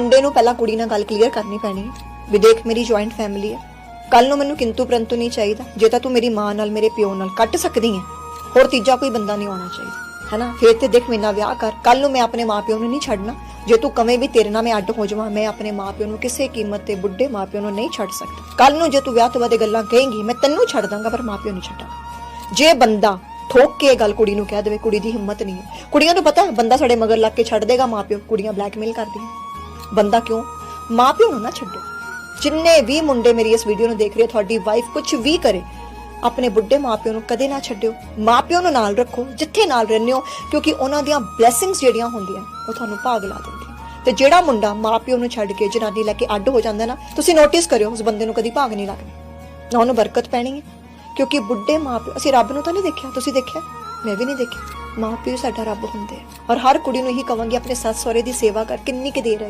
ਮੁੰਡੇ ਨੂੰ ਪਹਿਲਾਂ ਕੁੜੀ ਨਾਲ ਗੱਲ ਕਲੀਅਰ ਕਰਨੀ ਪੈਣੀ ਹੈ ਵੀ ਦੇਖ ਮੇਰੀ ਜੁਆਇੰਟ ਫੈਮਿਲੀ ਹੈ। ਕੱਲ ਨੂੰ ਮੈਨੂੰ ਕਿੰਤੂ ਪ੍ਰੰਤੂ ਨਹੀਂ ਚਾਹੀਦਾ। ਜੇ ਤਾਂ ਤੂੰ ਮੇਰੀ ਮਾਂ ਨਾਲ, ਮੇਰੇ ਪਿਓ ਨਾਲ ਕੱਟ ਸਕਦੀ ਹੈ। ਹੋਰ ਤੀਜਾ ਕੋਈ ਬੰਦਾ ਨਹੀਂ ਆਉਣਾ ਚਾਹੀਦਾ। ਹੈਨਾ? ਫੇਰ ਤੇ ਦੇਖ ਮੇਰਾ ਵਿਆਹ ਕਰ। ਕੱਲ ਨੂੰ ਮੈਂ ਆਪਣੇ ਮਾਪਿਓ ਨੂੰ ਨਹੀਂ ਛੱਡਣਾ। ਜੇ ਤੂੰ ਕਵੇਂ ਵੀ ਤੇਰੇ ਨਾਲ ਮੈਂ ਅੱਡ ਹੋ ਜਾਵਾਂ, ਮੈਂ ਆਪਣੇ ਮਾਪਿਓ ਨੂੰ ਕਿਸੇ ਕੀਮਤ ਤੇ ਬੁੱਢੇ ਮਾਪਿਓ ਨੂੰ ਨਹੀਂ ਛੱਡ ਸਕਦਾ। ਕੱਲ ਨੂੰ ਜੇ ਤੂੰ ਵਿਆਹ ਤੋਂ ਬਾਅਦ ਇਹ ਗੱਲਾਂ ਕਹੇਂਗੀ, ਮੈਂ ਤੈਨੂੰ ਛੱਡ ਦਾਂਗਾ, ਪਰ ਮਾਪਿਓ ਨਹੀਂ ਛੱਡਾਂਗਾ। ਜੇ ਬੰਦਾ ਠੋਕ ਕੇ ਗੱਲ ਕੁੜੀ ਨੂੰ ਕਹਿ ਦੇਵੇ, ਕੁੜੀ ਦੀ ਹਿੰਮਤ ਨਹੀਂ ਹੈ। ਕੁੜੀਆਂ ਨੂੰ ਪਤਾ, ਬੰਦਾ ਸਾਡੇ ਮਗਰ ਲੱਗ ਕੇ ਛੱਡ ਦੇਗਾ, ਮਾਪਿਓ ਕੁੜੀਆਂ ਬਲੈਕਮੇਲ ਕਰਦੀਆਂ। ਬੰਦਾ ਕਿਉਂ? ਮਾਪਿਓ ਨੂੰ ਨਾ ਛੱਡੋ। ਜਿੰਨੇ ਵੀ ਮੁੰਡੇ ਮੇਰੀ ਇਸ ਵੀਡੀਓ ਨੂੰ ਦੇਖ ਰਹੇ ਤੁਹਾਡੀ ਵਾਈਫ ਕੁਝ ਵੀ ਕਰੇ, ਆਪਣੇ ਬੁੱਢੇ ਮਾਪਿਓ ਨੂੰ ਕਦੇ ਨਾ ਛੱਡਿਓ। ਮਾਪਿਓ ਨੂੰ ਨਾਲ ਰੱਖੋ, ਜਿੱਥੇ ਨਾਲ ਰਹਿੰਦੇ ਹੋ, ਕਿਉਂਕਿ ਉਹਨਾਂ ਦੀਆਂ ਬਲੇਸਿੰਗਸ ਜਿਹੜੀਆਂ ਹੁੰਦੀਆਂ, ਉਹ ਤੁਹਾਨੂੰ ਭਾਗ ਲਾ ਦਿੰਦੀਆਂ। ਤੇ ਜਿਹੜਾ ਮੁੰਡਾ ਮਾਪਿਓ ਨੂੰ ਛੱਡ ਕੇ ਜਨਾਨੀ ਲੈ ਕੇ ਅੱਡ ਹੋ ਜਾਂਦਾ ਨਾ, ਤੁਸੀਂ ਨੋਟਿਸ ਕਰਿਓ, ਉਸ ਬੰਦੇ ਨੂੰ ਕਦੀ ਭਾਗ ਨਹੀਂ ਲੱਗਦਾ ਨਾ ਉਹਨੂੰ ਬਰਕਤ ਪੈਣੀ ਹੈ। ਕਿਉਂਕਿ ਬੁੱਢੇ ਮਾਪਿਓ ਅਸੀਂ ਰੱਬ ਨੂੰ ਤਾਂ ਨਹੀਂ ਦੇਖਿਆ, ਤੁਸੀਂ ਦੇਖਿਆ? ਮੈਂ ਵੀ ਨਹੀਂ ਦੇਖਿਆ। ਮਾਪਿਓ ਸਾਡਾ ਰੱਬ ਹੁੰਦੇ ਆ। ਔਰ ਹਰ ਕੁੜੀ ਨੂੰ ਇਹੀ ਕਵਾਂਗੀ, ਆਪਣੇ ਸੱਸ ਸਹੁਰੇ ਦੀ ਸੇਵਾ ਕਰ, ਕਿੰਨੀ ਕਿ ਦੇਰ ਹੈ